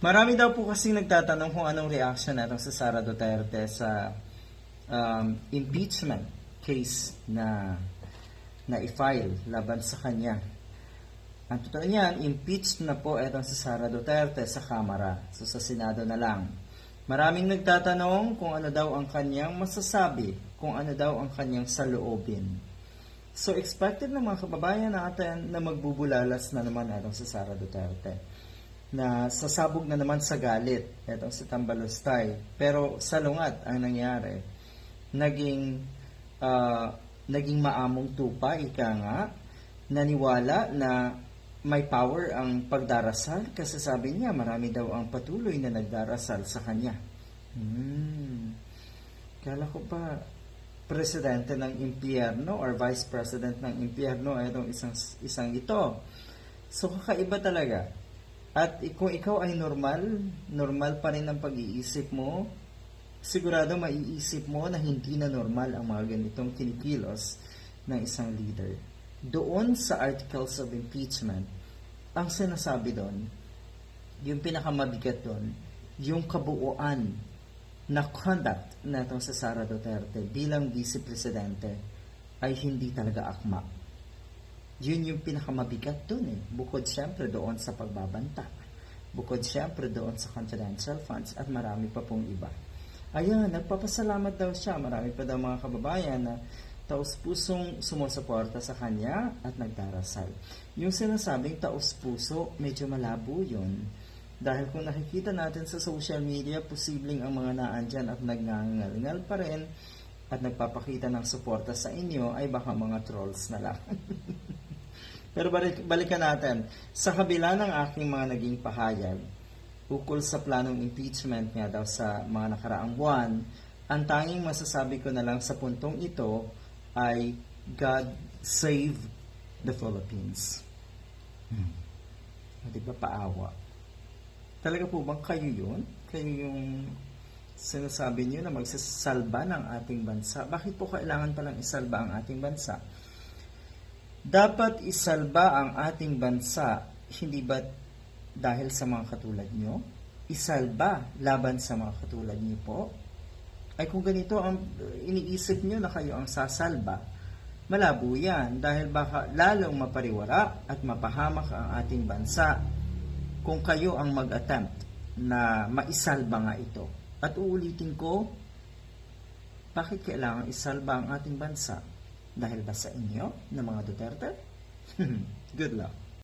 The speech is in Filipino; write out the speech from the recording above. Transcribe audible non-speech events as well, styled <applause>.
Marami daw po kasing nagtatanong kung anong reaction natin sa Sara Duterte sa um, impeachment case na na i-file laban sa kanya. Ang totoo niyan, impeached na po itong si Sara Duterte sa Kamara. So sa Senado na lang. Maraming nagtatanong kung ano daw ang kanyang masasabi, kung ano daw ang kanyang saloobin. So expected ng mga kababayan natin na magbubulalas na naman itong si Sara Duterte na sasabog na naman sa galit itong si Tambalustay. Pero salungat ang nangyari. Naging ah, naging maamong tupa, ika nga, naniwala na may power ang pagdarasal kasi sabi niya marami daw ang patuloy na nagdarasal sa kanya. Hmm. Kala ko pa presidente ng impyerno or vice president ng impyerno ay isang isang ito. So kakaiba talaga. At kung ikaw ay normal, normal pa rin ang pag-iisip mo, sigurado maiisip mo na hindi na normal ang mga ganitong kinikilos ng isang leader. Doon sa articles of impeachment, ang sinasabi doon, yung pinakamabigat doon, yung kabuuan na conduct na itong sa Sara Duterte bilang vice presidente ay hindi talaga akma. Yun yung pinakamabigat doon eh. Bukod siyempre doon sa pagbabanta. Bukod siyempre doon sa confidential funds at marami pa pong iba. Ayan, nagpapasalamat daw siya. Marami pa daw mga kababayan na taus-pusong sumusuporta sa kanya at nagdarasal. Yung sinasabing taus-puso, medyo malabo yun. Dahil kung nakikita natin sa social media, posibleng ang mga naandyan at nagngangal-ngal pa rin at nagpapakita ng suporta sa inyo ay baka mga trolls na lang. <laughs> Pero balik, balikan natin, sa kabila ng aking mga naging pahayag, ukol sa planong impeachment nga daw sa mga nakaraang buwan, ang tanging masasabi ko na lang sa puntong ito ay God save the Philippines. Hmm. Di ba paawa? Talaga po bang kayo yun? Kayo yung sinasabi niyo na magsasalba ng ating bansa? Bakit po kailangan palang isalba ang ating bansa? Dapat isalba ang ating bansa, hindi ba dahil sa mga katulad nyo? Isalba laban sa mga katulad nyo po? Ay kung ganito ang iniisip nyo na kayo ang sasalba, malabo yan dahil baka lalong mapariwara at mapahamak ang ating bansa kung kayo ang mag-attempt na maisalba nga ito. At uulitin ko, bakit kailangan isalba ang ating bansa? Dahil ba sa inyo, ng mga Duterte? <laughs> Good luck.